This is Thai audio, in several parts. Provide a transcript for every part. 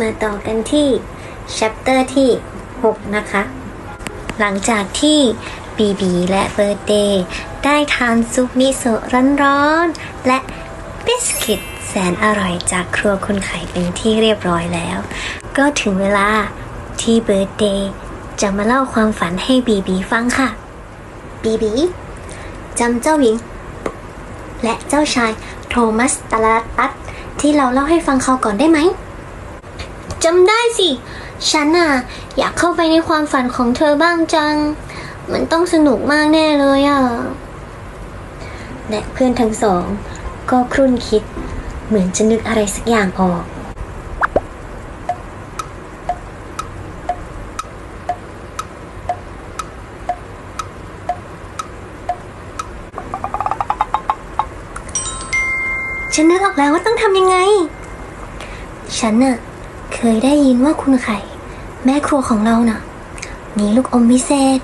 มาต่อกันที่ chapter ที่ 6 นะคะ หลังจากที่บีบีและเบิร์เดย์ได้ทานซุปมิโซะร้อนๆ และบิสกิตแสนอร่อยจากครัวคุณไข่เป็นที่เรียบร้อยแล้ว ก็ถึงเวลาที่เบิร์เดย์จะมาเล่าความฝันให้บีบีฟังค่ะ บีบีจำเจ้าหญิง และเจ้าชายโทมัสตลาตัสที่เราเล่าให้ฟังเขาก่อนได้ไหม จำได้สิ ฉันน่ะอยากเข้าไปในความฝันของเธอบ้างจัง มันต้องสนุกมากแน่เลยอะ และเพื่อนทั้งสอง ก็ครุ่นคิด เหมือนจะนึกอะไรสักอย่างออก ฉันนึกออกแล้วว่าต้องทำยังไง ฉันน่ะ เคยได้ยินว่าคุณไข่ แม่ครัวของเราน่ะ มีลูกอมพิเศษ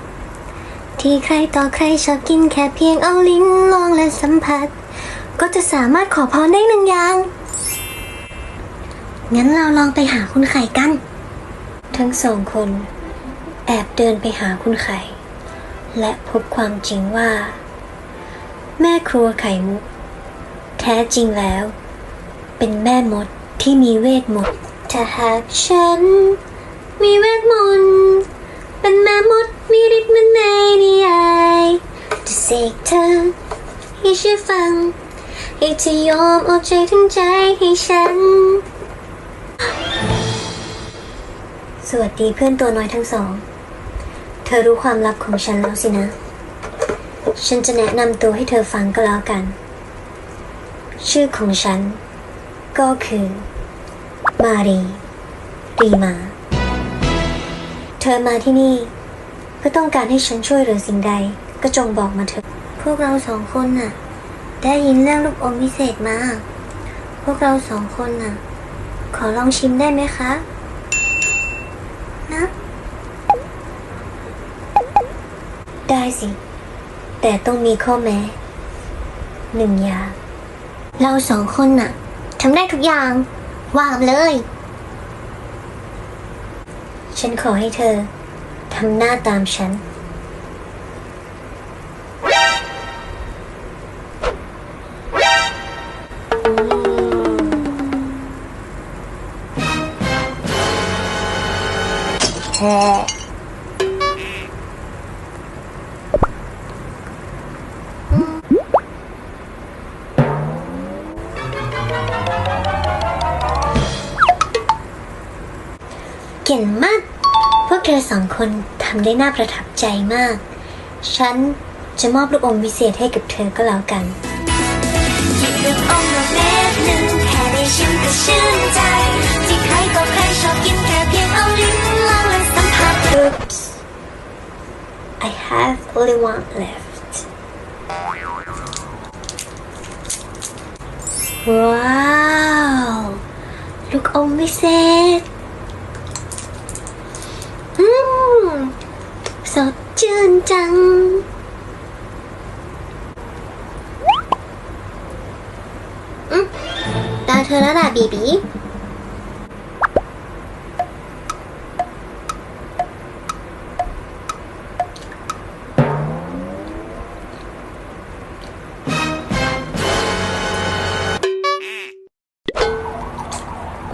ที่ใครต่อใครชอบกินแค่เพียงเอาลิ้นลองและสัมผัส ก็จะสามารถขอพรได้หนึ่งอย่าง งั้นเราลองไปหาคุณไข่กัน ทั้งสองคน แอบเดินไปหาคุณไข่ และพบความจริงว่า แม่ครัวไข่มุก แท้จริงแล้ว เป็นแม่มดที่มีเวทมนต์ ถ้าหากฉัน มีเวทมนต์เป็นแม่มดมีฤทธิ์เหมือนในนิยายจะเสกเธอให้ช่วยฟัง ให้เธอยอมเอาใจทั้งใจให้ฉัน สวัสดีเพื่อนตัวน้อยทั้งสอง เธอรู้ความลับของฉันแล้วสินะ ฉันจะแนะนำตัวให้เธอฟังก็แล้วกัน ชื่อของฉัน ก็คือ มารีรีมา เธอมาที่นี่ เพื่อต้องการให้ฉันช่วยเหลือสิ่งใด ก็จงบอกมาเถอะ พวกเราสองคนน่ะ ได้ยินเรื่องลูกอมพิเศษมา พวกเราสองคนน่ะ ขอลองชิมได้ไหมคะ นะ ได้สิ แต่ต้องมีข้อแม้ หนึ่งอย่าง เราสองคนน่ะทำได้ทุกอย่าง ว่าเลย ฉันขอให้เธอทำหน้าตามฉันแค่ ก่งมาก พวกเธอสองคนทำได้น่าประทับใจมาก ฉันจะมอบลูกอมวิเศษให้กับเธอก็แล้วกันหยิบลูกอมมาเม็ดหนึ่งแค่ได้ชิมก็ชื่นใจ ที่ใครก็ใครชอบกินแค่เพียงเอาลิ้นลองและสัมผัส Oops. I have only one left. ว้าว ลูกอมวิเศษ อืม สดชื่น จังอืมตาเธอแล้วล่ะบีบี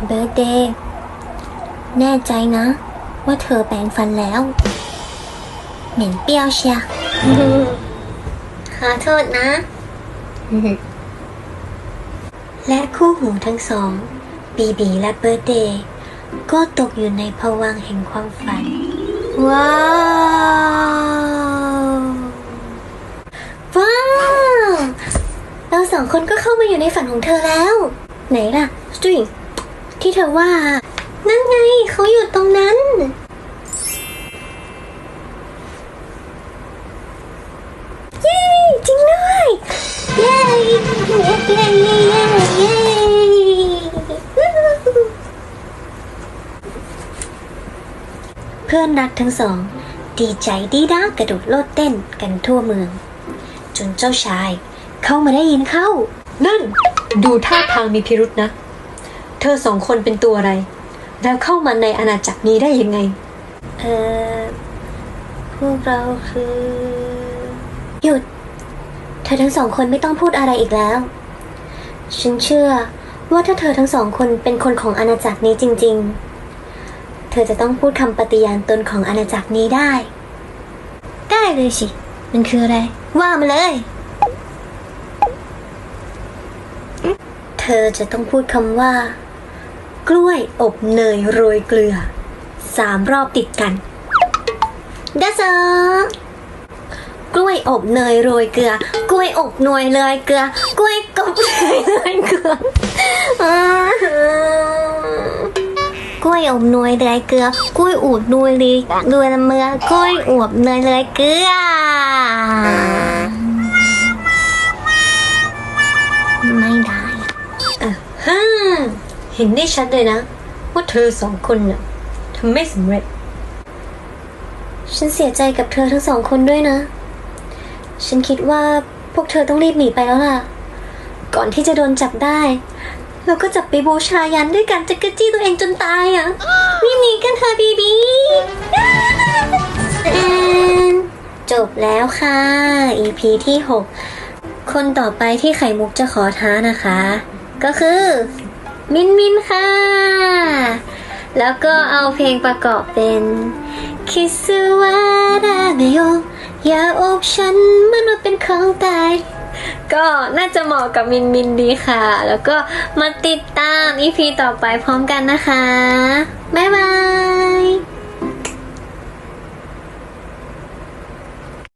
เบิร์ดเดย์แน่ใจนะ ว่าเธอแปรงฟันแล้ว เหม็นเปรี้ยวเชียขอโทษนะ และคู่หูทั้งสอง บีบีและเบิร์ดเดย์ก็ตกอยู่ในภวังค์แห่งความฝัน ว้าว ว้าว เราสองคนก็เข้ามาอยู่ในฝันของเธอแล้ว ไหนล่ะสตริงที่เธอว่า นั่นไงเขาอยู่ตรงนั้น เย้เย้เย้เย้เย้เพื่อนรักทั้งสอง ดีใจดีด้ากระโดดโลดเต้นกันทั่วเมือง จนเจ้าชาย เข้ามาได้ยินเข้า นั่น ดูท่าทางมีพิรุษนะ เธอสองคนเป็นตัวอะไร แล้วเข้ามาในอาณาจักรนี้ได้ยังไง เออพวกเราคือ หยุดเธอทั้งสองคนไม่ต้องพูดอะไรอีกแล้ว ฉันเชื่อว่าถ้าเธอทั้งสองคนเป็นคนของอาณาจักรนี้จริง ๆ เธอจะต้องพูดคำปฏิญาณตนของอาณาจักรนี้ได้ ได้เลยสิ มันคืออะไร ว่ามาเลย เธอจะต้องพูดคำว่า กล้วยอบเนยโรยเกลือสามรอบติดกันเดซอกล้วยอบเนยโรยเกลือ ล้วยอบเนยเลยเกลือ กล้วยกบเนยเลยเกลือกล้วยอบเนยเลยเกลือกล้วยอูดนยเลยนยละเมือกล้วยอวบเนยเลยเกลือไม่ได้อะฮ่าเห็นได้ชัดเลยนะ ว่าเธอสองคนน่ะทำไม่สำเร็จ ฉันเสียใจกับเธอทั้งสองคนด้วยนะ ฉันคิดว่า วกเธอต้องรีบหนีไปแล้วล่ะ ก่อนที่จะโดนจับได้แล้วก็จับไปบูชายันด้วยการจะกระจี้ตัวเองจนตายอะรีบหนีกันเถอะบีบีจบแล้วค่ะ EP ที่ 6 คนต่อไปที่ไข่มุกจะขอท้านะคะ ก็คือ มินมินค่ะ แล้วก็เอาเพลงประกอบเป็นคิสุวาราเมโย อย่าอบฉันมันว่าเป็นของตาย ก็น่าจะเหมาะกับมินมินดีค่ะ แล้วก็มาติดตามอีพีต่อไปพร้อมกันนะคะ บ๊ายบาย